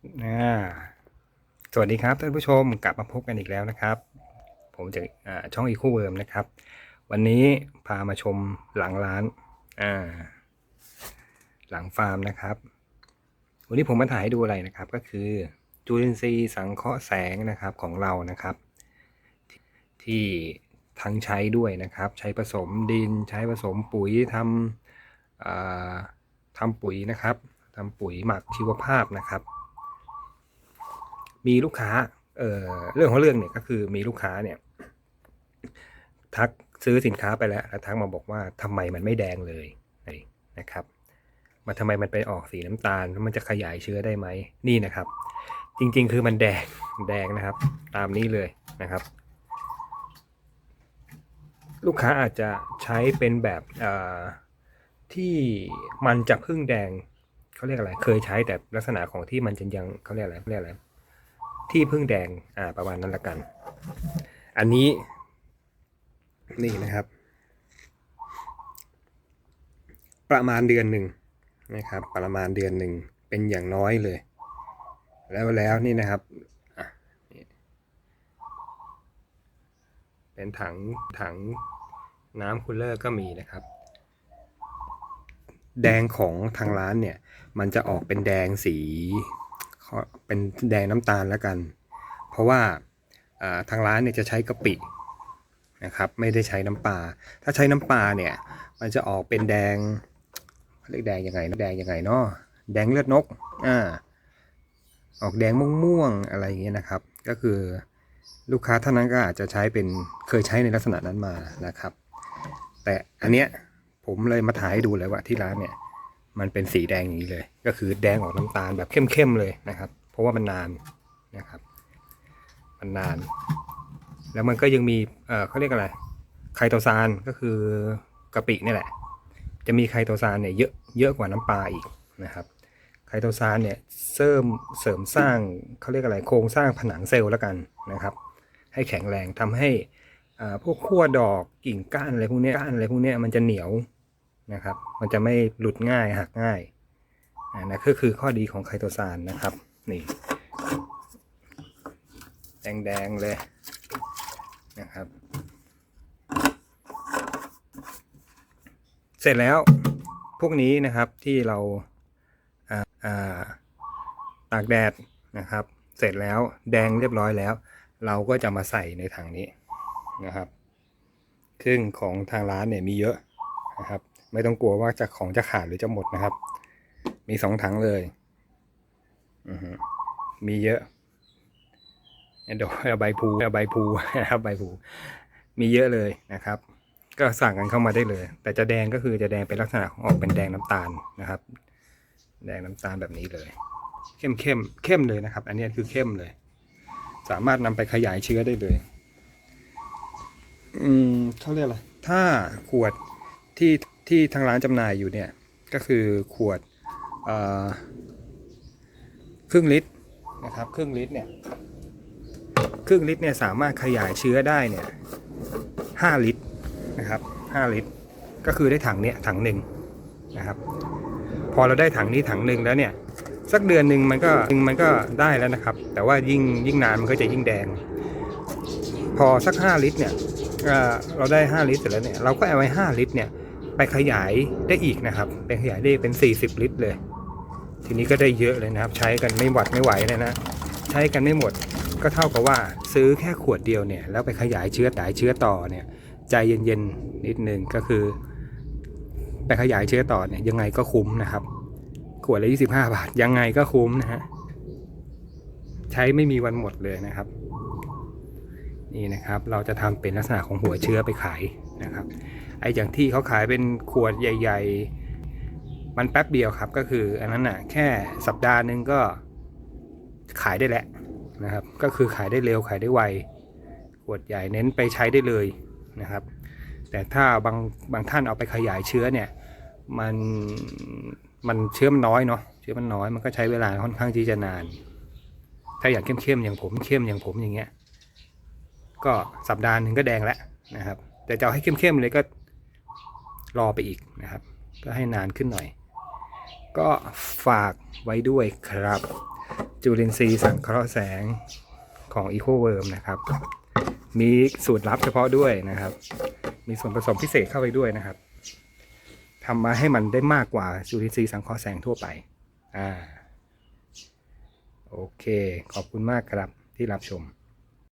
สวัสดีครับท่านผู้ชมกลับมาพบกันอีกแล้วนะครับ ผมจากช่องอีคู่เวิร์มนะครับ วันนี้พามาชมหลังร้านหลังฟาร์มนะครับ วันนี้ผมมาถ่ายให้ดูอะไรนะครับ ก็คือจุลินทรีย์สังเคราะห์แสงนะครับของเรานะครับ ที่ที่ทั้งใช้ด้วยนะครับ ใช้ผสมดินใช้ผสมปุ๋ยทำทำปุ๋ยนะครับทำปุ๋ยหมักชีวภาพนะครับ มีลูกค้าเอ่อเรื่องของเรื่องเนี่ยก็คือมีลูกค้าเนี่ย ทักซื้อสินค้าไปแล้วแล้วทักมาบอกว่าทำไมมันไม่แดงเลยนะครับมาทำไมมันไปออกสีน้ำตาลแล้วมันจะขยายเชื้อได้ไหมนี่นะครับ จริงๆ คือมันแดงแดงนะครับ ตามนี้เลยนะครับ ลูกค้าอาจจะใช้เป็นแบบที่มันจะพึ่งแดงเขาเรียกอะไร เคยใช้แต่ลักษณะของที่มันจะยังเขาเรียกอะไรเขาเรียกอะไร ที่พึ่งแดงอ่าประมาณนั้นละกัน อันนี้นี่นะครับ ประมาณเดือนหนึ่งนะครับ ประมาณเดือนหนึ่งเป็นอย่างน้อยเลย แล้วแล้วนี่นะครับเป็นถังถังน้ำคูลเลอร์ก็มีนะครับ แดงของทางร้านเนี่ย มันจะออกเป็นแดงสี เป็นแดงน้ำตาลแล้วกัน เพราะว่าทางร้านเนี่ยจะใช้กะปินะครับไม่ได้ใช้น้ำปลาถ้าใช้น้ำปลาเนี่ยมันจะออกเป็นแดงเรียกแดงยังไงนะแดงยังไงเนาะแดงเลือดนกอ่าออกแดงม่วงๆอะไรอย่างเงี้ยนะครับ ก็คือลูกค้าท่านนั้นก็อาจจะใช้เป็นเคยใช้ในลักษณะนั้นมานะครับ แต่อันเนี้ยผมเลยมาถ่ายให้ดูเลยว่าที่ร้านเนี่ย มันเป็นสีแดงอย่างนี้เลย ก็คือแดงออกน้ำตาลแบบเข้มๆเลยนะครับ เพราะว่ามันนานนะครับ มันนาน แล้วมันก็ยังมีเออเขาเรียกอะไรไคโตซานก็คือกะปินี่แหละ จะมีไคโตซานเนี่ยเยอะเยอะกว่าน้ำปลาอีกนะครับไคโตซานเนี่ยเสริมเสริมสร้างเขาเรียกอะไรโครงสร้างผนังเซลล์แล้วกันนะครับ ให้แข็งแรงทำให้อ่าพวกขั้วดอกกิ่งก้านอะไรพวกนี้ก้านอะไรพวกนี้มันจะเหนียว นะครับ มันจะไม่หลุดง่ายหักง่ายอ่านะก็คือข้อดีของไคโตซานนะครับ นี่ แดงๆเลยนะครับ เสร็จแล้วพวกนี้นะครับที่เราอ่าอ่าตากแดดนะครับ เสร็จแล้วแดงเรียบร้อยแล้ว เราก็จะมาใส่ในถังนี้นะครับ ซึ่งของทางร้านเนี่ยมีเยอะนะครับ ไม่ต้องกลัวว่าจะของจะขาดหรือจะหมดนะครับ มีสองถังเลยอมีเยอะเดี๋ยวเอาใบพลูเอาใบพูนะครับใบพูมีเยอะเลยนะครับ ก็สั่งกันเข้ามาได้เลย แต่จะแดงก็คือจะแดงเป็นลักษณะของออกเป็นแดงน้ำตาลนะครับ แดงน้ำตาลแบบนี้เลย เข้มเข้มเข้มเลยนะครับ อันนี้คือเข้มเลย สามารถนำไปขยายเชื้อได้เลย อืมเขาเรียกอะไรถ้าขวดที่ ที่ทางร้านจำหน่ายอยู่เนี่ยก็คือขวดครึ่งลิตรนะครับครึ่งลิตรเนี่ยครึ่งลิตรเนี่ยสามารถขยายเชื้อได้เนี่ยห้าลิตรนะครับห้าลิตร ก็คือได้ถังเนี้ยถังหนึ่งนะครับ พอเราได้ถังนี้ถังหนึ่งแล้วเนี่ยสักเดือนหนึ่งมันก็มันก็ได้แล้วนะครับ แต่ว่ายิ่งยิ่งนานมันก็จะยิ่งแดง พอสัก 5 ลิตรเนี่ยเอ่อเราได้ 5 ลิตรเสร็จแล้วเนี่ยเราก็เอาไว้5ลิตรเนี่ย ไปขยายได้อีกนะครับ ไปขยายได้เป็น 40 ลิตรเลย ทีนี้ก็ได้เยอะเลยนะครับ ใช้กันไม่หวัดไม่ไหวเลยนะ ใช้กันไม่หมดก็เท่ากับว่าซื้อแค่ขวดเดียวเนี่ยแล้วไปขยายเชื้อขยายเชื้อต่อเนี่ยใจเย็นๆนิดนึงก็คือ ไปขยายเชื้อต่อเนี่ยยังไงก็คุ้มนะครับ ขวดละ25 บาทยังไงก็คุ้มนะฮะใช้ไม่มีวันหมดเลยนะครับ นี่นะครับเราจะทำเป็นลักษณะของหัวเชื้อไปขาย นะครับไอ้อย่างที่เขาขายเป็นขวดใหญ่ ๆ มันแป๊บเดียวครับก็คืออันนั้นน่ะแค่สัปดาห์หนึ่งก็ขายได้แหล้วนะครับ ก็คือขายได้เร็วขายได้ไวขวดใหญ่เน้นไปใช้ได้เลยนะครับ แต่ถ้าบางบางท่านเอาไปขยายเชื้อเนี่ยมันมันเชื้อมันน้อยเนาะเชื้อมันน้อยมันก็ใช้เวลาค่อนข้างที่จะนาน ถ้าอย่างเข้มๆอย่างผมเข้มอย่างผมอย่างเงี้ยก็สัปดาห์หนึ่งก็แดงแล้วนะครับ แต่จะเอาให้เข้มๆเลยก็รอไปอีกนะครับ ก็ให้นานขึ้นหน่อย ก็ฝากไว้ด้วยครับ จุลินทรีย์สังเคราะห์แสงของ e c o w o r m นะครับ มีสูตรลับเฉพาะด้วยนะครับ มีส่วนผสมพิเศษเข้าไปด้วยนะครับทำมาให้มันได้มากกว่าจุลินทรีย์สังเคราะห์แสงทั่วไป อ่า โอเค ขอบคุณมากครับที่รับชม